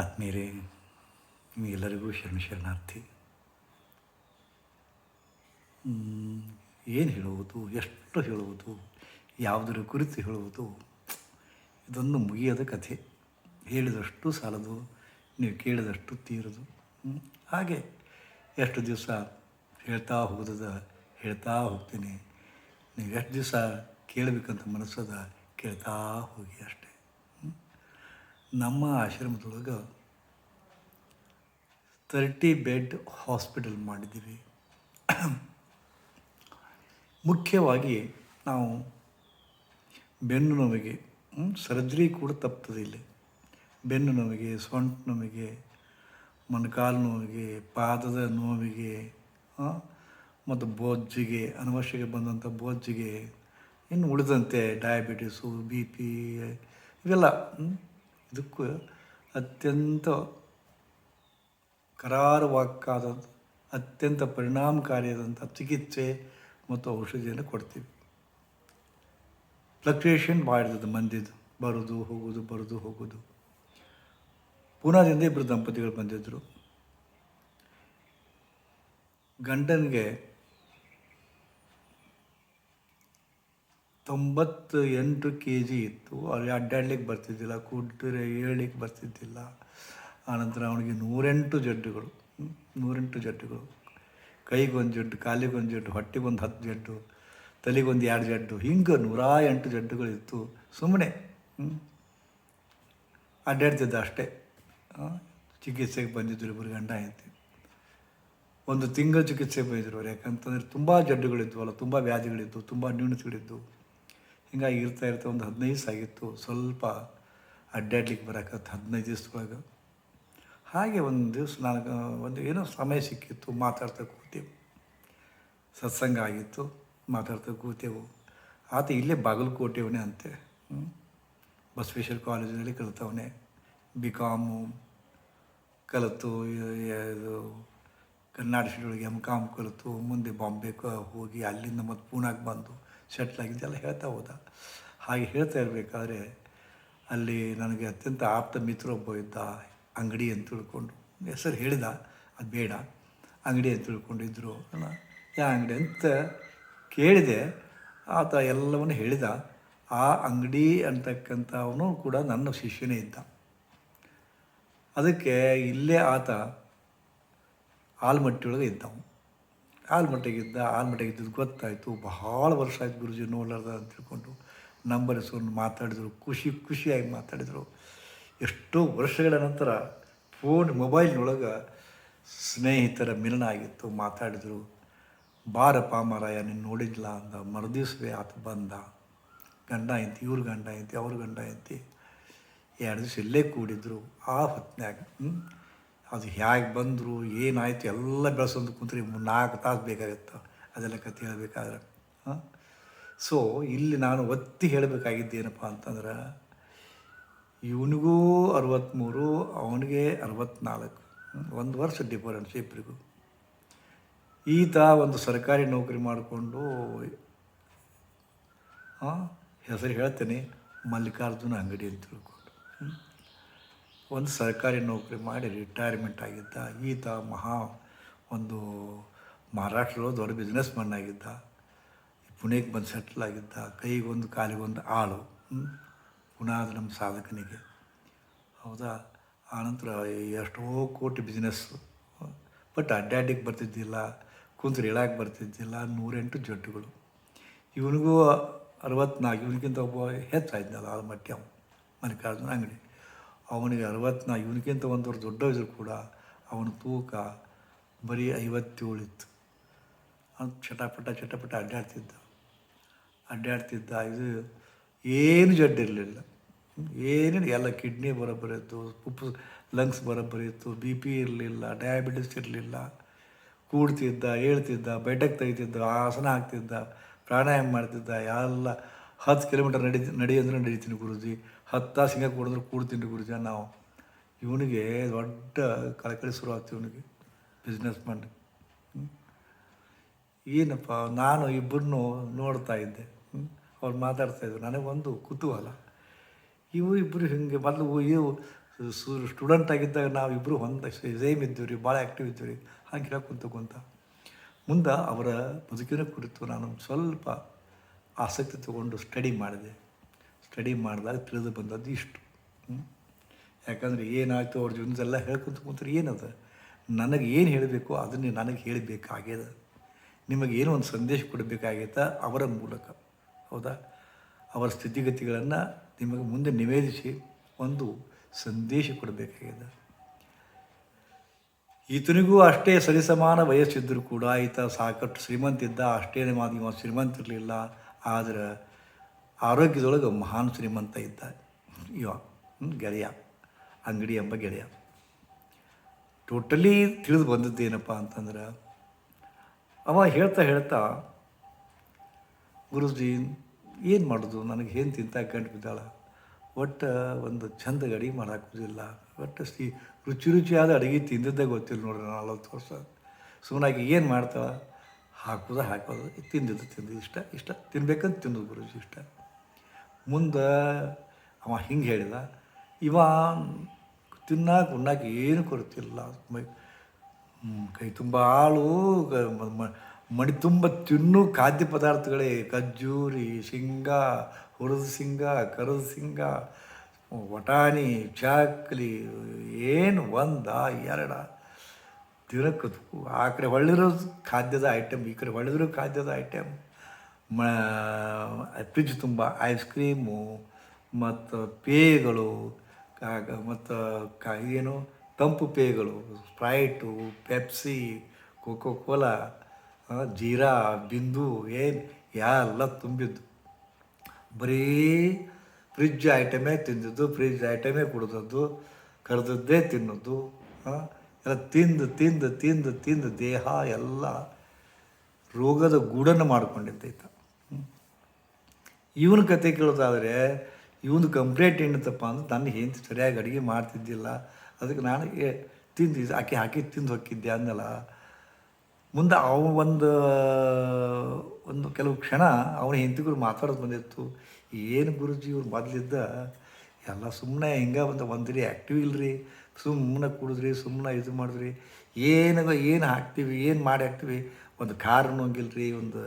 ಆತ್ಮೀಯರೇ ನಿಮಗೆಲ್ಲರಿಗೂ ಶರಣ ಶರಣಾರ್ಥಿ ಏನು ಹೇಳುವುದು, ಎಷ್ಟು ಹೇಳುವುದು, ಯಾವುದರ ಕುರಿತು ಹೇಳುವುದು, ಇದೊಂದು ಮುಗಿಯದ ಕಥೆ. ಹೇಳಿದಷ್ಟು ಸಾಲದು, ನೀವು ಕೇಳಿದಷ್ಟು ತೀರದು. ಹಾಗೆ ಎಷ್ಟು ದಿವಸ ಹೇಳ್ತಾ ಹೋದದ, ಹೇಳ್ತಾ ಹೋಗ್ತೀನಿ. ನೀವು ಎಷ್ಟು ದಿವಸ ಕೇಳಬೇಕಂತ ಮನಸ್ಸದ, ಕೇಳ್ತಾ ಹೋಗಿ ಅಷ್ಟೇ. ನಮ್ಮ ಆಶ್ರಮದೊಳಗೆ ತರ್ಟಿ ಬೆಡ್ ಹಾಸ್ಪಿಟಲ್ ಮಾಡಿದ್ದೀವಿ. ಮುಖ್ಯವಾಗಿ ನಾವು ಬೆನ್ನು ನೋವಿಗೆ ಸರ್ಜರಿ ಕೂಡ ತಪ್ತದೆ ಇಲ್ಲಿ. ಬೆನ್ನು ನೋವಿಗೆ, ಸೊಂಟ ನೋವಿಗೆ, ಮೊಣಕಾಲು ನೋವಿಗೆ, ಪಾದದ ನೋವಿಗೆ ಮತ್ತು ಬೋಜ್ಜಿಗೆ ಅನವಶ್ಯಕ್ಕೆ ಬಂದಂಥ ಬೋಜ್ಜಿಗೆ, ಇನ್ನು ಉಳಿದಂತೆ ಡಯಾಬಿಟಿಸು ಬಿ ಪಿ ಇವೆಲ್ಲ ಇದಕ್ಕೂ ಅತ್ಯಂತ ಕರಾರುವಾಕ್ಕಾದ ಅತ್ಯಂತ ಪರಿಣಾಮಕಾರಿಯಾದಂಥ ಚಿಕಿತ್ಸೆ ಮತ್ತು ಔಷಧಿಯನ್ನು ಕೊಡ್ತೀವಿ. ಫ್ಲಕ್ಚುಯೇಷನ್ ಮಾಡಿದ್ದು ಮಂದಿದು ಬರೋದು, ಹೋಗೋದು ಬರೋದು, ಹೋಗೋದು. ಪುನಾದಿಂದ ಇಬ್ಬರು ದಂಪತಿಗಳು ಬಂದಿದ್ದರು ಗಂಡನಿಗೆ ತೊಂಬತ್ತು ಎಂಟು ಕೆ ಜಿ ಇತ್ತು. ಅವ್ರಿಗೆ ಅಡ್ಡಾಡ್ಲಿಕ್ಕೆ ಬರ್ತಿದ್ದಿಲ್ಲ ಕುಡ್ರೆ ಹೇಳಲಿಕ್ಕೆ ಬರ್ತಿದ್ದಿಲ್ಲ. ಆನಂತರ ಅವನಿಗೆ ನೂರೆಂಟು ಜಡ್ಡುಗಳು ನೂರೆಂಟು ಜಡ್ಡುಗಳು. ಕೈಗೊಂದು ಜಡ್ಡು, ಕಾಲಿಗೊಂದು ಜಡ್ಡು, ಹೊಟ್ಟೆಗೊಂದು ಹತ್ತು ಜಡ್ಡು, ತಲೆಗೊಂದು ಎರಡು ಜಡ್ಡು, ಹಿಂಗೆ ನೂರ ಎಂಟು ಜಡ್ಡುಗಳಿತ್ತು. ಸುಮ್ಮನೆ ಅಡ್ಡಾಡ್ತಿದ್ದ ಅಷ್ಟೇ. ಚಿಕಿತ್ಸೆಗೆ ಬಂದಿದ್ದರು ಇಬ್ಬರು ಗಂಡ ಹೆಂಡತಿ. ಒಂದು ತಿಂಗಳ ಚಿಕಿತ್ಸೆ ಬಂದಿದ್ರು ಅವ್ರು ಯಾಕಂತಂದರೆ ತುಂಬ ಜಡ್ಡುಗಳಿದ್ವಲ್ಲ, ತುಂಬ ವ್ಯಾಧಿಗಳಿದ್ದವು ತುಂಬ ನ್ಯೂನತೆಗಳಿದ್ದು ಹಿಂಗಾಗಿ ಇರ್ತಾ ಇರ್ತಾ ಒಂದು ಹದಿನೈದು ಆಗಿತ್ತು. ಸ್ವಲ್ಪ ಅಡ್ಡಾಡ್ಲಿಕ್ಕೆ ಬರೋಕತ್ತು ಹದಿನೈದು ದಿವಸದೊಳಗೆ. ಹಾಗೆ ಒಂದು ದಿವಸ ನನಗೆ ಒಂದು ಏನೋ ಸಮಯ ಸಿಕ್ಕಿತ್ತು, ಮಾತಾಡ್ತಾ ಕೂತೇವು. ಸತ್ಸಂಗ ಆಗಿತ್ತು, ಮಾತಾಡ್ತಾ ಕೂತೇವು. ಆತ ಇಲ್ಲೇ ಬಾಗಲಕೋಟೆಯವನೇ ಅಂತೆ. ಬಸವೇಶ್ವರ ಕಾಲೇಜಿನಲ್ಲಿ ಕಲಿತವನೇ. ಬಿ ಕಾಮು ಕಲಿತು ಇದು ಕರ್ನಾಟಕ ಸಿಟಿಯೊಳಗೆ ಎಂ ಕಾಮ್ ಕಲಿತು, ಮುಂದೆ ಬಾಂಬೆಗೆ ಹೋಗಿ ಅಲ್ಲಿಂದ ಮತ್ತು ಪೂನಾಗೆ ಬಂದು. ಸೆಟ್ಲ್ ಇದೆಲ್ಲ ಹೇಳ್ತಾ ಹೋದ. ಹಾಗೆ ಹೇಳ್ತಾ ಇರಬೇಕಾದ್ರೆ ಅಲ್ಲಿ ನನಗೆ ಅತ್ಯಂತ ಆಪ್ತ ಮಿತ್ರ ಒಬ್ಬ ಇದ್ದ ಅಂಗಡಿ ಅಂತ ತಿಳ್ಕೊಂಡು ಹೆಸರು ಹೇಳಿದ, ಅದು ಬೇಡ, ಅಂಗಡಿ ಅಂತ ತಿಳ್ಕೊಂಡಿದ್ರು. ಯಾ ಅಂಗಡಿ ಅಂತ ಕೇಳಿದೆ. ಆತ ಎಲ್ಲವನ್ನು ಹೇಳಿದ. ಆ ಅಂಗಡಿ ಅಂತಕ್ಕಂಥವನು ಕೂಡ ನನ್ನ ಶಿಷ್ಯನೇ ಇದ್ದ. ಅದಕ್ಕೆ ಇಲ್ಲೇ ಆತ ಆಲ್ಮಟ್ಟಿಯೊಳಗೆ ಇದ್ದವು ಆಲ್ಮಟ್ಟಿಗಿದ್ದ ಆಲ್ಮಟ್ಟಿಗಿದ್ದದ್ದು ಗೊತ್ತಾಯಿತು. ಬಹಳ ವರ್ಷ ಆಯ್ತು ಗುರುಜಿ ನೋಡಲಾರ್ದ ಅಂತ ತಿಳ್ಕೊಂಡು ನಂಬರ್ ಹೆಸರು ಮಾತಾಡಿದರು. ಖುಷಿ, ಖುಷಿಯಾಗಿ ಮಾತಾಡಿದರು. ಎಷ್ಟೋ ವರ್ಷಗಳ ನಂತರ ಫೋನ್ ಮೊಬೈಲ್ನೊಳಗೆ ಸ್ನೇಹಿತರ ಮಿಲನ ಆಗಿತ್ತು. ಮಾತಾಡಿದರು, ಬಾರಪ್ಪ ಮಾರಾಯ, ನೀನು ನೋಡಿದ್ಲ? ಅಂದ. ಮರುದಿವ್ಸವೇ ಆತ ಬಂದ. ಗಂಡ ಐತಿ ಇವ್ರ ಗಂಡ ಐತಿ ಅವ್ರ ಗಂಡ ಐತಿ ಎರಡು ದಿವಸ ಇಲ್ಲೇ ಕೂಡಿದ್ರು. ಆ ಹ್ಮ್? ಅದು ಹೇಗೆ ಬಂದರು, ಏನಾಯಿತು, ಎಲ್ಲ ಬೆಳೆಸೊಂದು ಕುಂತ್ರಿ ನಾಲ್ಕು ತಾಸು ಬೇಕಾಗಿತ್ತು. ಅದೆಲ್ಲ ಕತೆ ಹೇಳಬೇಕಾದ್ರೆ. ಸೊ ಇಲ್ಲಿ ನಾನು ಒತ್ತಿ ಹೇಳಬೇಕಾಗಿದ್ದೇನಪ್ಪ ಅಂತಂದ್ರೆ, ಇವನಿಗೂ ಅರವತ್ತ್ಮೂರು ಅವನಿಗೆ ಅರವತ್ತ್ನಾಲ್ಕು? ಒಂದು ವರ್ಷ ಡಿಫರೆನ್ಸ್ ಇಬ್ಬರಿಗೂ ಈತ ಒಂದು ಸರ್ಕಾರಿ ನೌಕರಿ ಮಾಡಿಕೊಂಡು ಹೆಸರು ಹೇಳ್ತೇನೆ, ಮಲ್ಲಿಕಾರ್ಜುನ ಅಂಗಡಿ ಅಂತ ತಿಳ್ಕೊಂಡು ಹ್ಮ್. ಒಂದು ಸರ್ಕಾರಿ ನೌಕರಿ ಮಾಡಿ ರಿಟೈರ್ಮೆಂಟ್ ಆಗಿದ್ದ. ಈತ ಮಹಾ ಒಂದು ಮಹಾರಾಷ್ಟ್ರದ ದೊಡ್ಡ ಬಿಸ್ನೆಸ್ ಮನ್ ಆಗಿದ್ದ. ಪುಣೆಗೆ ಬಂದು ಸೆಟ್ಲ್ ಆಗಿದ್ದ. ಕೈಗೊಂದು ಕಾಲಿಗೊಂದು ಆಳು. ಪುನಃ ನಮ್ಮ ಸಾಧಕನಿಗೆ. ಹೌದಾ? ಆನಂತರ ಎಷ್ಟೋ ಕೋಟಿ ಬಿಸ್ನೆಸ್ಸು ಬಟ್ ಅಡ್ಡಾಡಿಗೆ ಬರ್ತಿದ್ದಿಲ್ಲ. ಕುಂತು ಹೇಳಕ್ಕೆ ಬರ್ತಿದ್ದಿಲ್ಲ. ನೂರೆಂಟು ಜಡ್ಡುಗಳು. ಇವನಿಗೂ ಅರವತ್ನಾಲ್ಕು, ಇವನಿಗಿಂತ ಒಬ್ಬ ಹೆಚ್ಚಾಯ್ತಲ್ಲ ಆ ಮಟ್ಟಿ ಅವನು ಮಲ್ಲಿಕಾರ್ಜುನ ಅಂಗಡಿ. ಅವನಿಗೆ ನಾ, ಇವನಿಗಿಂತ ಒಂದು ವರ್ಷ ದೊಡ್ಡ ಇದ್ರು ಕೂಡ, ಅವನ ತೂಕ ಬರೀ ಐವತ್ತೇಳು ಇತ್ತು. ಅವ್ನು ಚಟಪಟ ಚಟಪಟ ಅಡ್ಡಾಡ್ತಿದ್ದ. ಅಡ್ಡಾಡ್ತಿದ್ದ, ಇದು ಏನು ಜಡ್ಡಿರಲಿಲ್ಲ. ಏನೇನು ಎಲ್ಲ ಕಿಡ್ನಿ ಬರೋಬ್ಬರಿ ಇತ್ತು, ಉಪ್ಪು, ಲಂಗ್ಸ್ ಬರೋಬ್ಬರಿ ಇತ್ತು, ಬಿ ಪಿ ಇರಲಿಲ್ಲ, ಡಯಾಬಿಟಿಸ್ ಇರಲಿಲ್ಲ. ಕೂಡ್ತಿದ್ದ ಹೇಳ್ತಿದ್ದ ಬೆಟ್ಟಕ್ಕೆ ತೆಗಿತಿದ್ದ, ಆಸನ ಹಾಕ್ತಿದ್ದ, ಪ್ರಾಣಾಯಾಮ ಮಾಡ್ತಿದ್ದ, ಎಲ್ಲ ಹತ್ತು ಕಿಲೋಮೀಟರ್ ನಡಿ ನಡಿ ಅಂದ್ರೆ ನಡೀತೀನಿ ಗುರುಜಿ. ಹತ್ತು ತಾಸು ಹಿಂಗೆ ಕುಡಿದ್ರು ಕೂಡ್ತೀನಿ ಗುರುಜಿ ನಾವು. ಇವನಿಗೆ ದೊಡ್ಡ ಕಳಕಳಿ ಶುರು ಆಗ್ತೀವಿ ಇವನಿಗೆ ಬಿಸ್ನೆಸ್ ಮಾಡಿ ಏನಪ್ಪ, ನಾನು ಇಬ್ಬರನ್ನೂ ನೋಡ್ತಾ ಇದ್ದೆ. ಅವ್ರು ಮಾತಾಡ್ತಾ ಇದ್ರು. ನನಗೊಂದು ಕುತೂಹಲ. ಇವು ಇಬ್ಬರು ಹಿಂಗೆ ಮೊದಲು ಇವು ಸ್ಟೂಡೆಂಟ್ ಆಗಿದ್ದಾಗ ನಾವು ಇಬ್ಬರು ಹೊಂದ ಸೇಮ್ ಇದ್ದೀವಿ ರೀ, ಭಾಳ ಆ್ಯಕ್ಟಿವ್ ಇದ್ದೀವಿ ರೀ. ಹಾಗೆ ಕುಂತ. ಮುಂದೆ ಅವರ ಬದುಕಿನ ಕುರಿತು ನಾನು ಸ್ವಲ್ಪ ಆಸಕ್ತಿ ತಗೊಂಡು ಸ್ಟಡಿ ಮಾಡಿದೆ. ಸ್ಟಡಿ ಮಾಡಿದಾಗ ತಿಳಿದು ಬಂದದ್ದು ಇಷ್ಟು. ಯಾಕಂದರೆ ಏನಾಯಿತು ಅವ್ರ ಜೀವನದೆಲ್ಲ ಹೇಳ್ಕೊಂತ ಕೂತ್ರೆ ಏನದ? ನನಗೆ ಏನು ಹೇಳಬೇಕು ಅದನ್ನೇ ನನಗೆ ಹೇಳಬೇಕಾಗ್ಯದ. ನಿಮಗೆ ಏನು ಒಂದು ಸಂದೇಶ ಕೊಡಬೇಕಾಗ್ಯದ ಅವರ ಮೂಲಕ. ಹೌದಾ? ಅವರ ಸ್ಥಿತಿಗತಿಗಳನ್ನು ನಿಮಗೆ ಮುಂದೆ ನಿವೇದಿಸಿ ಒಂದು ಸಂದೇಶ ಕೊಡಬೇಕಾಗಿದೆ ಈತನಿಗೂ ಅಷ್ಟೇ ಸರಿಸಮಾನ ವಯಸ್ಸಿದ್ದರೂ ಕೂಡ ಈತ ಸಾಕಷ್ಟು ಶ್ರೀಮಂತ ಇದ್ದ ಅಷ್ಟೇ ಮಾಧ್ಯಮ ಇವ ಶ್ರೀಮಂತ ಇರಲಿಲ್ಲ. ಆದರೆ ಆರೋಗ್ಯದೊಳಗೆ ಮಹಾನ್ ಶ್ರೀಮಂತ ಇದ್ದ ಇವ ಗೆಳೆಯ ಅಂಗಡಿ ಎಂಬ ಗೆಳೆಯ. ಟೋಟಲಿ ತಿಳಿದು ಬಂದದ್ದೇನಪ್ಪ ಅಂತಂದ್ರೆ, ಅವ ಹೇಳ್ತಾ ಹೇಳ್ತಾ, ಗುರುಜಿ, ಏನು ಮಾಡೋದು? ನನಗೆ ಏನು ತಿಂತ ಕಂಡು ಬಿದ್ದಾಳ ಒಟ್ಟು ಒಂದು ಚಂದ ಅಡುಗೆ ಮಾಡೋಕ್ಕೋದಿಲ್ಲ ಒಟ್ಟು ಸಿ ರುಚಿ ರುಚಿಯಾದ ಅಡುಗೆ ತಿಂದಿದ್ದೇ ಗೊತ್ತಿಲ್ಲ ನೋಡ್ರಿ ನಲ್ವತ್ತು ವರ್ಷ. ಸುಮ್ಮನಾಗಿ ಏನು ಮಾಡ್ತಾಳೆ? ಹಾಕೋದು ಹಾಕೋದು, ತಿಂದಿದ್ದು ತಿಂದು ಇಷ್ಟ ಇಷ್ಟ. ತಿನ್ಬೇಕಂತ ತಿನ್ನೋದು ಗುರುಜಿ ಇಷ್ಟ. ಮುಂದೆ ಅವ ಹಿಂಗೆ ಹೇಳಿದ, ಇವ ತಿನ್ನಾಕ ಉಣ್ಣಾಕೆ ಏನು ಕೊರತಿಲ್ಲ ಮೈ ಕೈ ತುಂಬ ಆಳು ಗ- ಮ- ಮ- ಮಡಿ ತುಂಬ ತಿನ್ನು, ಖಾದ್ಯ ಪದಾರ್ಥಗಳೇ ಖಜ್ಜೂರಿ ಶೇಂಗ, ಹುರಿದ ಸಿಂಗ ಕರದ ಸಿಂಗ ವಟಾಣಿ, ಚಾಕ್ಲಿ, ಏನು ಒಂದ, ಎರಡ. ತಿರಕ್ಕದು ಆ ಕಡೆ ಒಳ್ಳಿರೋ ಖಾದ್ಯದ ಐಟಮ್ ಈ ಕಡೆ ಹೊಳ್ಳಿರೋ ಖಾದ್ಯದ ಐಟಮ್ ಮ ಫ್ರಿಜ್ ತುಂಬ ಐಸ್ ಕ್ರೀಮು ಮತ್ತು ಪೇಯಗಳು ಮತ್ತು ಕಾ, ಏನು ತಂಪು ಪೇಯಗಳು Sprite, Pepsi Coca Cola Jeera, Bindu, ಏನು, ಎಲ್ಲ ತುಂಬಿದ್ದು. ಬರೀ ಫ್ರಿಜ್ ಐಟಮೇ ತಿಂದಿದ್ದು ಫ್ರಿಜ್ ಐಟಮೇ ಕುಡಿದದ್ದು, ಕರೆದದ್ದೇ ತಿನ್ನೋದು ಎಲ್ಲ ತಿಂದು ತಿಂದು ತಿಂದು ತಿಂದು ದೇಹ ಎಲ್ಲ ರೋಗದ ಗೂಡನ್ನು ಮಾಡ್ಕೊಂಡಿದ್ದೈತ ಇವನ ಕತೆ ಕೇಳೋದಾದರೆ, ಇವನು ಕಂಪ್ಲೇಂಟ್ ಏನತ್ತಪ್ಪ ಅಂದ್ರೆ ನನ್ನ ಹೆಂಡತಿ ಸರಿಯಾಗಿ ಅಡುಗೆ ಮಾಡ್ತಿದ್ದಿಲ್ಲ. ಅದಕ್ಕೆ ನಾನು ತಿಂದು, ಆಕೆ ಹಾಕಿ ತಿಂದು ಹೋಗಿದ್ದೆ ಅಂದಲ್ಲ. ಮುಂದೆ ಅವ ಒಂದು ಒಂದು ಕೆಲವು ಕ್ಷಣ ಅವನ ಹೆಂಡತಿಗಳು ಮಾತಾಡೋದು ಬಂದಿತ್ತು. ಏನು ಗುರುಜಿ, ಇವ್ರು ಮೊದಲಿದ್ದ ಎಲ್ಲ ಸುಮ್ಮನೆ ಹಿಂಗೆ ಒಂದು ಒಂದ್ರಿ ಆ್ಯಕ್ಟಿವ್ ಇಲ್ಲರಿ ಸುಮ್ಮನೆ ಕುಡಿದ್ರಿ ಸುಮ್ಮನೆ ಇದು ಮಾಡಿದ್ರಿ. ಏನಾಗ ಏನು ಹಾಕ್ತೀವಿ, ಏನು ಮಾಡಿ ಹಾಕ್ತೀವಿ. ಒಂದು ಖಾರ ರೀ ಒಂದು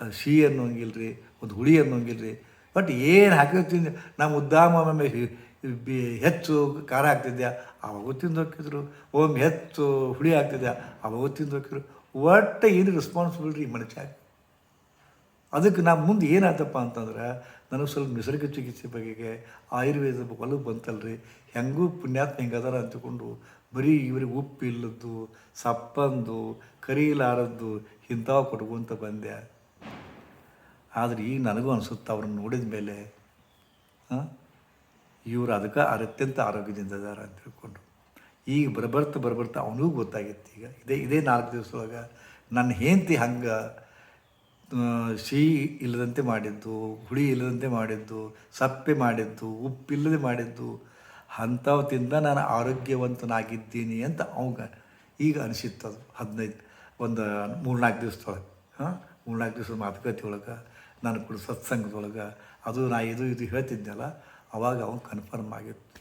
ಆ, ಅನ್ನೋಂಗಿಲ್ಲ ರೀ ಒಂದು ಹುಳಿ ಅನ್ನೋಂಗಿಲ್ಲ ರೀ ಬಟ್ ಏನು ಹಾಕಿರ್ತೀನಿ ನಮ್ಮ ಉದ್ದಾಮ ಒಮ್ಮೆ ಹೆಚ್ಚು ಖಾರ ಆಗ್ತಿದ್ದೆ ಅವಾಗೂ ತಿಂದು ಒಮ್ಮೆ ಹೆಚ್ಚು ಹುಳಿ ಆಗ್ತಿದ್ದೆ ಅವಾಗೂ ತಿಂದು ಹೋಗಿದ್ರು ಒಟ್ಟು ಏನು ರೆಸ್ಪಾನ್ಸಿಬಿಲಿಟಿ ಮನುಷ್ಯ? ಅದಕ್ಕೆ ನಾ ಮುಂದೆ ಏನಾಯ್ತಪ್ಪ ಅಂತಂದ್ರೆ ನನಗೆ ಸ್ವಲ್ಪ ನಿಸರ್ಗ ಚಿಕಿತ್ಸೆ ಬಗೆಗೆ ಆಯುರ್ವೇದ ಒಲವು ಬಂತಲ್ರಿ. ಹೆಂಗೂ ಪುಣ್ಯಾತ್ಮ ಅದಾರ ಅಂತಕೊಂಡು ಬರೀ ಇವ್ರಿಗೆ ಉಪ್ಪು ಇಲ್ಲದ್ದು ಸಪ್ಪಂದು ಕರೀಲಾರದ್ದು ಇಂಥವು ಕೊಟ್ಕೊಂತ ಬಂದೆ. ಆದರೆ ಈಗ ನನಗೂ ಅನಿಸುತ್ತೆ ಅವ್ರನ್ನ ನೋಡಿದ ಮೇಲೆ ಇವರು ಅದಕ್ಕೆ ಅತ್ಯಂತ ಆರೋಗ್ಯದಿಂದ ಇದ್ದಾರೆ ಅಂತ ತಿಳ್ಕೊಂಡು. ಈಗ ಬರಬರ್ತಾ ಬರಬರ್ತಾ ಅವನಿಗೂ ಗೊತ್ತಾಗಿತ್ತು ಈಗ. ಇದೇ ಇದೇ ನಾಲ್ಕು ದಿವಸದೊಳಗೆ ನನ್ನ ಹೆಂಡತಿ ಹಂಗೆ ಸಿಹಿ ಇಲ್ಲದಂತೆ ಮಾಡಿದ್ದು, ಹುಳಿ ಇಲ್ಲದಂತೆ ಮಾಡಿದ್ದು, ಸಪ್ಪೆ ಮಾಡಿದ್ದು ಉಪ್ಪಿಲ್ಲದೆ ಮಾಡಿದ್ದು, ಅಂಥವತ್ತಿಂದ ತಿಂದ ನಾನು ಆರೋಗ್ಯವಂತನಾಗಿದ್ದೀನಿ ಅಂತ ಅವಾಗ ಈಗ ಅನಿಸಿತ್ತದು ಹದಿನೈದು, ಒಂದು ಮೂರ್ನಾಲ್ಕು ದಿವಸದೊಳಗೆ. ಹಾಂ? ಮೂರ್ನಾಲ್ಕು ದಿವಸದ ಮಾತುಕತೆ ಒಳಗೆ ನಾನು ಕೂಡ ಸತ್ಸಂಗದೊಳಗೆ ಅದು ನಾ ಇದು ಇದು ಹೇಳ್ತಿದ್ದೆಲ್ಲ, ಅವಾಗ ಅವನು ಕನ್ಫರ್ಮ್ ಆಗಿತ್ತು.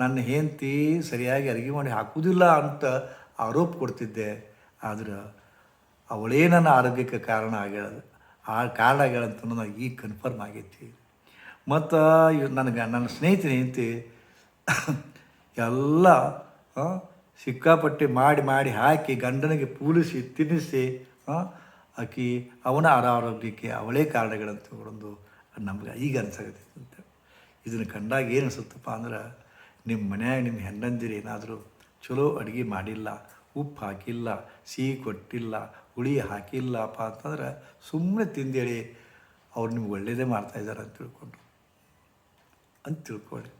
ನನ್ನ ಹೆಂಡತಿ ಸರಿಯಾಗಿ ಅಡುಗೆ ಮಾಡಿ ಹಾಕುವುದಿಲ್ಲ ಅಂತ ಆರೋಪ ಕೊಡ್ತಿದ್ದೆ. ಆದ್ರೆ ಅವಳೇ ನನ್ನ ಆರೋಗ್ಯಕ್ಕೆ ಕಾರಣ ಆಗ್ಯಾಳ ಆ ಕಾರಣ ಆಗ್ಯಾಳ ಅಂತ ನನಗೆ ಈಗ ಕನ್ಫರ್ಮ್ ಆಗೈತಿ. ಮತ್ತು ನನಗೆ ನನ್ನ ಸ್ನೇಹಿತನ ಹೆಂಡತಿ ಎಲ್ಲ ಸಿಕ್ಕಾಪಟ್ಟೆ ಮಾಡಿ ಮಾಡಿ ಹಾಕಿ ಗಂಡನಿಗೆ ಪೂಲಿಸಿ ತಿನ್ನಿಸಿ ಆಕಿ ಅವನ ಅನಾರೋಗ್ಯಕ್ಕೆ ಅವಳೇ ಕಾರಣಗಳಂತ ಒಂದು ನಮ್ಗೆ ಈಗ ಅನ್ಸಾಗತ್ತೆ ಅಂತ. ಇದನ್ನು ಕಂಡಾಗ ಏನು ಅನಿಸುತ್ತಪ್ಪ ಅಂದ್ರೆ ನಿಮ್ಮ ಮನ್ಯಾಗ ನಿಮ್ಮ ಹೆಂಡಂದಿರು ಏನಾದರೂ ಚಲೋ ಅಡುಗೆ ಮಾಡಿಲ್ಲ, ಉಪ್ಪು ಹಾಕಿಲ್ಲ, ಸಿಹಿ ಕೊಟ್ಟಿಲ್ಲ, ಹುಳಿ ಹಾಕಿಲ್ಲಪ್ಪ ಅಂತಂದ್ರೆ ಸುಮ್ಮನೆ ತಿಂದೇಳಿ ಅವ್ರು ನಿಮ್ಗೆ ಒಳ್ಳೇದೇ ಮಾಡ್ತಾಯಿದ್ದಾರೆ ಅಂತ ತಿಳ್ಕೊಂಡ್ರು. ಅಂತ ತಿಳ್ಕೊಳ್ಳಿ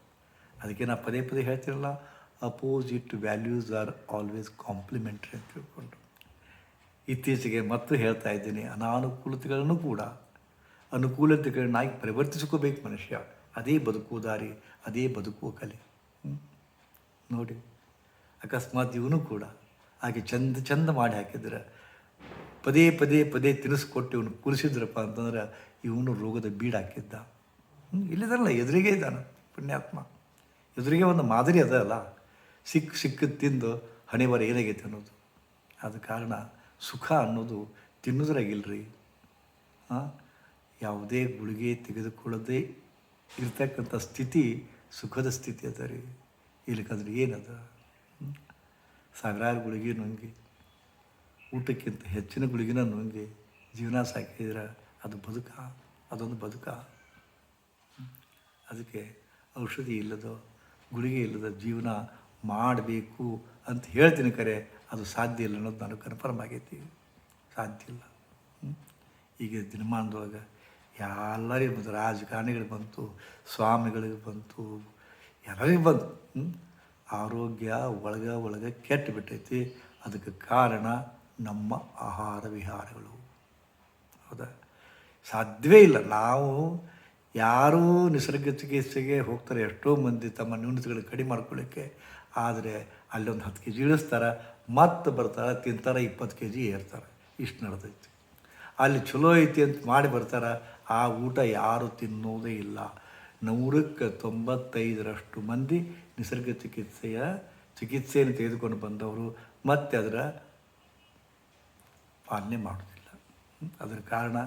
ಅದಕ್ಕೆ ನಾನು ಪದೇ ಪದೇ ಹೇಳ್ತಿರಲ್ಲ opposite values are always complementary ಅಂತ ತಿಳ್ಕೊಂಡು ಇತ್ತೀಚೆಗೆ ಮತ್ತು ಹೇಳ್ತಾ ಇದ್ದೀನಿ. ಅನಾನುಕೂಲತೆಗಳನ್ನು ಕೂಡ ಅನುಕೂಲತೆಗಳನ್ನಾಗಿ ಪರಿವರ್ತಿಸ್ಕೋಬೇಕು ಮನುಷ್ಯ. ಅದೇ ಬದುಕುವ ದಾರಿ, ಅದೇ ಬದುಕುವ ಕಲೆ. ನೋಡಿ, ಅಕಸ್ಮಾತ್ ಇವನು ಕೂಡ ಹಾಗೆ ಚಂದ ಚಂದ ಮಾಡಿ ಹಾಕಿದ್ರೆ ಪದೇ ಪದೇ ಪದೇ ತಿನ್ನಿಸ್ಕೊಟ್ಟು ಇವನು ಕುಲಿಸಿದ್ರಪ್ಪ ಅಂತಂದ್ರೆ ಇವನು ರೋಗದ ಬೀಡಾಕಿದ್ದ ಇಲ್ಲಿದರಲ್ಲ ಎದುರಿಗೆ ಇದ್ದಾನೆ ಪುಣ್ಯಾತ್ಮ. ಎದುರಿಗೆ ಒಂದು ಮಾದರಿ ಅದ ಅಲ್ಲ. ಸಿಕ್ಕ ಸಿಕ್ಕ ತಿಂದು ಹಣೆ ಬರ ಏನಾಗೈತೆ ಅನ್ನೋದು. ಆದ ಕಾರಣ ಸುಖ ಅನ್ನೋದು ತಿನ್ನೋದ್ರಾಗಿಲ್ರಿ. ಯಾವುದೇ ಗುಳಿಗೆ ತೆಗೆದುಕೊಳ್ಳದೆ ಇರ್ತಕ್ಕಂಥ ಸ್ಥಿತಿ ಸುಖದ ಸ್ಥಿತಿ ಅದ ರೀ. ಇಲ್ಲಕ್ಕಂದ್ರೆ ಏನದ? ಸಾವಿರಾರು ಗುಳಿಗೆ ನುಂಗಿ, ಊಟಕ್ಕಿಂತ ಹೆಚ್ಚಿನ ಗುಳಿಗಿನ ನುಂಗಿ ಜೀವನ ಸಾಕಿದ್ರೆ ಅದು ಬದುಕ, ಅದೊಂದು ಬದುಕ. ಅದಕ್ಕೆ ಔಷಧಿ ಇಲ್ಲದೋ, ಗುಳಿಗೆ ಇಲ್ಲದ ಜೀವನ ಮಾಡಬೇಕು ಅಂತ ಹೇಳ್ತೀನಿ ಕರೆ. ಅದು ಸಾಧ್ಯ ಇಲ್ಲ ಅನ್ನೋದು ನಾನು ಕನ್ಫರ್ಮ್ ಆಗೈತಿ. ಸಾಧ್ಯ ಇಲ್ಲ? ಈಗ ದಿನಮಾನದೊಳಗೆ ಎಲ್ಲರಿಗೂ ಬಂತು, ರಾಜಕಾರಣಿಗಳಿಗೆ ಬಂತು, ಸ್ವಾಮಿಗಳಿಗೆ ಬಂತು ಎಲ್ಲರಿಗೂ ಬಂತು ಆರೋಗ್ಯ ಒಳಗೆ ಒಳಗೆ ಕೆಟ್ಟು ಬಿಟ್ಟೈತಿ. ಅದಕ್ಕೆ ಕಾರಣ ನಮ್ಮ ಆಹಾರ ವಿಹಾರಗಳು. ಹೌದಾ? ಸಾಧ್ಯವೇ ಇಲ್ಲ. ನಾವು ಯಾರೂ ನಿಸರ್ಗ ಚಿಕಿತ್ಸೆಗೆ ಹೋಗ್ತಾರೆ. ಎಷ್ಟೋ ಮಂದಿ ತಮ್ಮ ನ್ಯೂನತೆಗಳು ಕಡಿಮೆ ಮಾಡ್ಕೊಳ್ಳಿಕ್ಕೆ. ಆದರೆ ಅಲ್ಲೊಂದು ಹತ್ತು ಕೆ ಜಿ ಇಳಿಸ್ತಾರೆ. ಮತ್ತೆ ಬರ್ತಾರೆ, ತಿಂತಾರೆ, ಇಪ್ಪತ್ತು ಕೆ ಜಿ ಏರ್ತಾರೆ. ಇಷ್ಟು ನಡೆದೈತಿ. ಅಲ್ಲಿ ಚಲೋ ಐತಿ ಅಂತ ಮಾಡಿ ಬರ್ತಾರೆ, ಆ ಊಟ ಯಾರು ತಿನ್ನೋದೇ ಇಲ್ಲ. ನೂರಕ್ಕೆ ತೊಂಬತ್ತೈದರಷ್ಟು ಮಂದಿ ನಿಸರ್ಗ ಚಿಕಿತ್ಸೆಯ ಚಿಕಿತ್ಸೆಯನ್ನು ತೆಗೆದುಕೊಂಡು ಬಂದವರು, ಮತ್ತೆ ಅದರ ಪಾಲನೆ ಮಾಡೋದಿಲ್ಲ ಅದರ ಕಾರಣ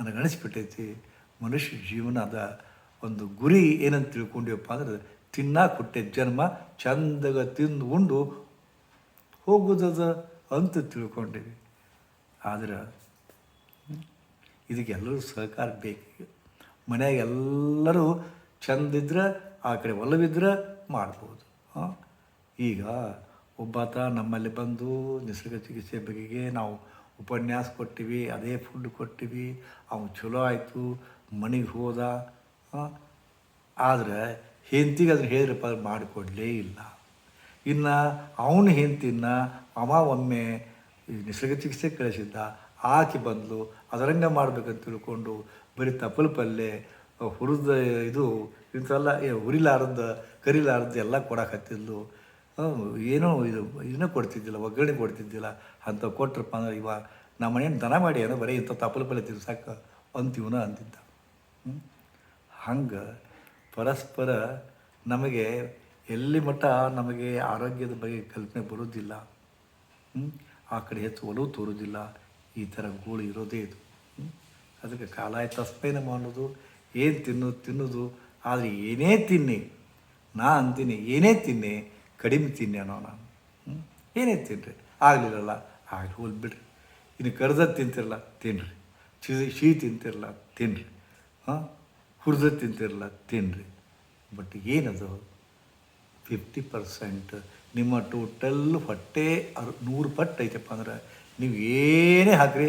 ನನಗೆ ಅನಿಸ್ಬಿಟ್ಟೈತಿ, ಮನುಷ್ಯ ಜೀವನದ ಒಂದು ಗುರಿ ಏನಂತ ತಿಳ್ಕೊಂಡಿವಪ್ಪ ಅಂದ್ರೆ, ತಿನ್ನ ಕೊಟ್ಟೆ ಜನ್ಮ, ಚಂದಗ ತಿಂದು ಉಂಡು ಹೋಗುದದ ಅಂತ ತಿಳ್ಕೊಂಡಿವಿ ಆದ್ರೆ ಇದಕ್ಕೆಲ್ಲರೂ ಸಹಕಾರ ಬೇಕು ಮನೆಯಾಗ ಎಲ್ಲರೂ ಚಂದಿದ್ರೆ, ಆ ಕಡೆ ಒಲವಿದ್ರೆ ಮಾಡ್ಬೋದು. ಈಗ ಒಬ್ಬಾತ ನಮ್ಮಲ್ಲಿ ಬಂದು ನಿಸರ್ಗ ಚಿಕಿತ್ಸೆ ಬಗೆಗೆ ನಾವು ಉಪನ್ಯಾಸ ಕೊಟ್ಟಿವಿ, ಅದೇ ಫುಡ್ ಕೊಟ್ಟಿವಿ ಅವನು ಚಲೋ ಆಯಿತು, ಮನೆಗೆ ಹೋದ ಆದರೆ ಹೆಂತಿಗೆ ಅದನ್ನು ಹೇಳಿದ್ರಪ್ಪ, ಅದು ಮಾಡಿಕೊಡಲೇ ಇಲ್ಲ. ಇನ್ನು ಅವನ ಹೆಂಡತಿನ ಅವ ಒಮ್ಮೆ ನಿಸರ್ಗ ಚಿಕಿತ್ಸೆ ಕಳಿಸಿದ್ದ, ಆಕೆ ಬಂದಳು ಅದರಂಗ ಮಾಡ್ಬೇಕಂತ ತಿಳ್ಕೊಂಡು ಬರೀ ತಪ್ಪಲು ಪಲ್ಯ ಹುರಿದ ಇದು ಇಂಥವೆಲ್ಲ ಹುರಿಲಾರ್ದ, ಕರಿಲಾರ್ದ ಎಲ್ಲ ಕೊಡಕತ್ತಿದ್ಲು ಏನೋ ಇದು ಇದನ್ನ ಕೊಡ್ತಿದ್ದಿಲ್ಲ, ಒಗ್ಗರಣೆ ಕೊಡ್ತಿದ್ದಿಲ್ಲ. ಅಂತ ಕೊಟ್ರಪ್ಪ ಅಂದ್ರೆ, ಇವ ನಮ್ಮ ಮನೇನು ದನ ಮಾಡಿ ಏನೋ ಬರೀ ಇಂಥ ತಪ್ಪಲು ಪಲ್ಲೆ ತಿರ್ಸಾಕ ಅಂತೀವನ ಅಂತಿದ್ದ ಹಂಗೆ ಪರಸ್ಪರ ನಮಗೆ ಎಲ್ಲಿ ಮಟ್ಟ ನಮಗೆ ಆರೋಗ್ಯದ ಬಗ್ಗೆ ಕಲ್ಪನೆ ಬರೋದಿಲ್ಲ? ಆ ಕಡೆ ಹೆಚ್ಚು ಒಲವು ತೋರೋದಿಲ್ಲ ಈ ಥರ ಗೋಳು ಇರೋದೇ ಇದು? ಅದಕ್ಕೆ ಕಾಲಾಯ ತಸ್ಮೈನ ಮಾಡೋದು ಏನು ತಿನ್ನೋದು ತಿನ್ನೋದು, ಆದರೆ ಏನೇ ತಿನ್ನಿ, ನಾ ಅಂತೀನಿ, ಏನೇ ತಿನ್ನಿ, ಕಡಿಮೆ ತಿನ್ನಿ ಅನ್ನೋ ನಾನು? ಏನೇ ತಿನ್ನಿರಿ ಆಗಲಿಲ್ಲಲ್ಲ, ಆಗಲಿ ಹೋಲ್ ಬಿಡ್ರಿ ಇನ್ನು ಕರ್ದದ್ದು ತಿಂತಿರಲ್ಲ ತಿನ್ನಿರಿ ಸಿಹಿ ತಿಂತಿರಲ್ಲ ತಿನ್ನಿರಿ ಹಾಂ ಹುರಿದದ್ದು ತಿಂತಿರಲ್ಲ ತಿನ್ನಿರಿ ಬಟ್ ಏನದು ಫಿಫ್ಟಿ ಪರ್ಸೆಂಟ್ ನಿಮ್ಮ ಟೋಟಲ್ ಹೊಟ್ಟೆ ಅರ್, ನೂರು ಪಟ್ಟು ಐತಪ್ಪ ಅಂದ್ರೆ ನೀವು ಏನೇ ಹಾಕ್ರಿ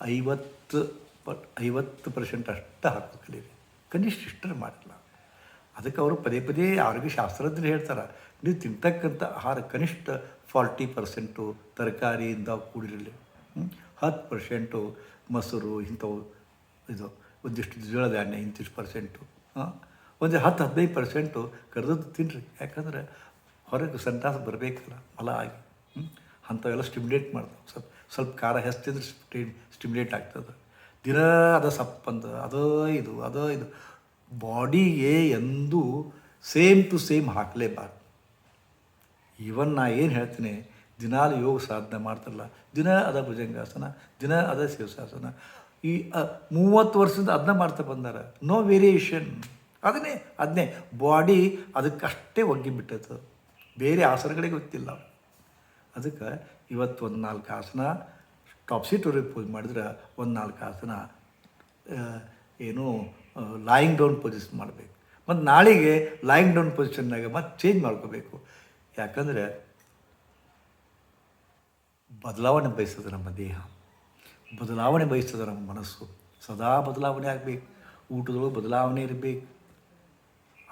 ಐವತ್ತು ಪಟ್, ಐವತ್ತು ಪರ್ಸೆಂಟ್ ಅಷ್ಟು ಹಾಕೋ ಕಲೀರಿ ಕನಿಷ್ಠ ಇಷ್ಟರ ಮಾಡಲ್ಲ. ಅದಕ್ಕೆ ಅವರು ಪದೇ ಪದೇ ಆರೋಗ್ಯ ಶಾಸ್ತ್ರಜ್ಞರು ಹೇಳ್ತಾರೆ, ನೀವು ತಿಂತಕ್ಕಂಥ ಆಹಾರ ಕನಿಷ್ಠ ಫಾರ್ಟಿ ಪರ್ಸೆಂಟು ತರಕಾರಿಯಿಂದ ಕೂಡಿರಲಿ? ಹತ್ತು ಪರ್ಸೆಂಟು ಮೊಸರು ಇಂಥವು, ಇದು ಒಂದಿಷ್ಟು ದ್ವಿಳ ಧಾನ್ಯ, ಇಂತಿಷ್ಟು ಪರ್ಸೆಂಟು ಹಾಂ? ಒಂದು ಹತ್ತು ಹದಿನೈದು ಪರ್ಸೆಂಟು ಕರೆದದ್ದು ತಿನ್ನಿರಿ ಯಾಕಂದ್ರೆ ಹೊರಗೆ ಸಂತಾಸ ಬರಬೇಕಲ್ಲ ಮಲ ಆಗಿ? ಅಂಥವೆಲ್ಲ ಸ್ಟಿಮ್ಯುಲೇಟ್ ಮಾಡ್ತಾವೆ. ಸ್ವಲ್ಪ ಸ್ವಲ್ಪ ಖಾರ ಹೆಸ್ತಿದ್ರೆ ಸ್ಟಿ ಸ್ಟಿಮ್ಯುಲೇಟ್ ಆಗ್ತದೆ. ದಿನ ಅದ ಸಪ್ಪಂದ, ಅದೋ ಇದು ಅದೋ ಇದು. ಬಾಡಿಗೆ ಎಂದು ಸೇಮ್ ಟು ಸೇಮ್ ಹಾಕಲೇಬಾರ್ದು. ಈವನ್ ನಾ ಏನು ಹೇಳ್ತೀನಿ, ದಿನಾಲು ಯೋಗ ಸಾಧನೆ ಮಾಡ್ತಾರಲ್ಲ, ದಿನ ಅದ ಭುಜಂಗಾಸನ, ದಿನ ಅದ ಶಿವಸಾಸನ ಈ ಮೂವತ್ತು ವರ್ಷದಿಂದ ಅದನ್ನ ಮಾಡ್ತಾ ಬಂದಾರ. ನೋ ವೇರಿಯೇಷನ್ ಅದನ್ನೇ ಅದನ್ನೇ. ಬಾಡಿ ಅದಕ್ಕಷ್ಟೇ ಒಗ್ಗಿಬಿಟ್ಟೈತೆ ಬೇರೆ ಆಸನಗಳಿಗೆ ಗೊತ್ತಿಲ್ಲ ಅದಕ್ಕೆ ಇವತ್ತು ಒಂದು ನಾಲ್ಕು ಆಸನ ಟಾಪ್ ಟಾಪ್ಸಿಟೋರಿಗೆ ಪೂಜೆ ಮಾಡಿದ್ರೆ ಒಂದು ನಾಲ್ಕು ಆಸನ ಏನು ಲಾಯಿಂಗ್ ಡೌನ್ ಪೊಸಿಷನ್ ಮಾಡಬೇಕು. ಮತ್ತು ನಾಳೆಗೆ ಲಾಯಿಂಗ್ ಡೌನ್ ಪೊಸಿಷನ್ನಾಗ ಮತ್ತೆ ಚೇಂಜ್ ಮಾಡ್ಕೋಬೇಕು. ಯಾಕಂದರೆ ಬದಲಾವಣೆ ಬಯಸ್ತದೆ ನಮ್ಮ ದೇಹ. ಬದಲಾವಣೆ ಬಯಸ್ತದೆ ನಮ್ಮ ಮನಸ್ಸು. ಸದಾ ಬದಲಾವಣೆ ಆಗಬೇಕು. ಊಟದೊಳಗೆ ಬದಲಾವಣೆ ಇರಬೇಕು.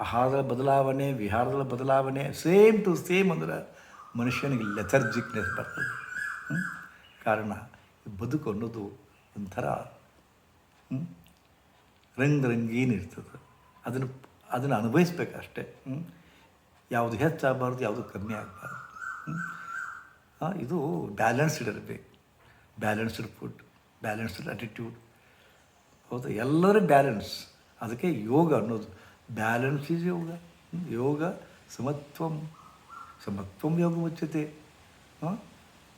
ಆಹಾರದ ಬದಲಾವಣೆ, ವಿಹಾರದ ಬದಲಾವಣೆ ಸೇಮ್ ಟು ಸೇಮ್ ಅಂದ್ರೆ ಮನುಷ್ಯನಿಗೆ ಲೆಥರ್ಜಿಕ್ನೆಸ್ ಬರ್ತದೆ. ಕಾರಣ ಬದುಕು ಅನ್ನೋದು ಒಂಥರ? ರಂಗ್ ರಂಗೀನ್ ಇರ್ತದೆ. ಅದನ್ನು ಅದನ್ನು ಅನುಭವಿಸ್ಬೇಕು ಅಷ್ಟೇ. ಹ್ಮ್? ಯಾವುದು ಹೆಚ್ಚಾಗಬಾರ್ದು, ಯಾವುದು ಕಮ್ಮಿ ಆಗಬಾರ್ದು. ಇದು ಬ್ಯಾಲೆನ್ಸ್ಡ್ ಇರಬೇಕು. ಬ್ಯಾಲೆನ್ಸ್ಡ್ ಫುಡ್ ಬ್ಯಾಲೆನ್ಸ್ಡ್ ಅಟಿಟ್ಯೂಡ್ ಹೌದಾ, ಎಲ್ಲರೂ ಬ್ಯಾಲೆನ್ಸ್ ಅದಕ್ಕೆ ಯೋಗ ಅನ್ನೋದು ಬ್ಯಾಲೆನ್ಸ್ ಈಸ್ ಯೋಗ. ಯೋಗ ಸಮತ್ವಂ ಸಮತ್ವಂ ಯೋಗ ಮುಚ್ಚತೆ ಹಾಂ,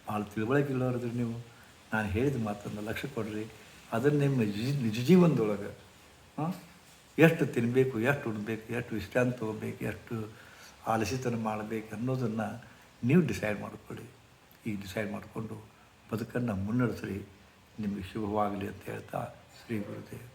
ಭಾಳ ತಿಳುವಳಿಕೆ ಇಲ್ಲವ್ರದ್ರಿ ನೀವು. ನಾನು ಹೇಳಿದ ಮಾತನ್ನು ಲಕ್ಷ್ಯ ಕೊಡ್ರಿ. ಅದನ್ನು ನಿಮ್ಮ ನಿಜ ಜೀವನದೊಳಗೆ, ಹಾಂ, ಎಷ್ಟು ತಿನ್ನಬೇಕು ಎಷ್ಟು ಉಣ್ಬೇಕು, ಎಷ್ಟು ವಿಶ್ರಾಂತಿ ತೊಗೋಬೇಕು, ಎಷ್ಟು ಆಲಸಿತನ ಮಾಡಬೇಕು ಅನ್ನೋದನ್ನು ನೀವು ಡಿಸೈಡ್ ಮಾಡಿಕೊಳ್ಳಿ. ಈಗ ಡಿಸೈಡ್ ಮಾಡಿಕೊಂಡು ಬದುಕನ್ನು ಮುನ್ನಡೆಸ್ರಿ. ನಿಮಗೆ ಶುಭವಾಗಲಿ ಅಂತ ಹೇಳ್ತಾ ಶ್ರೀ ಗುರುದೇವ್.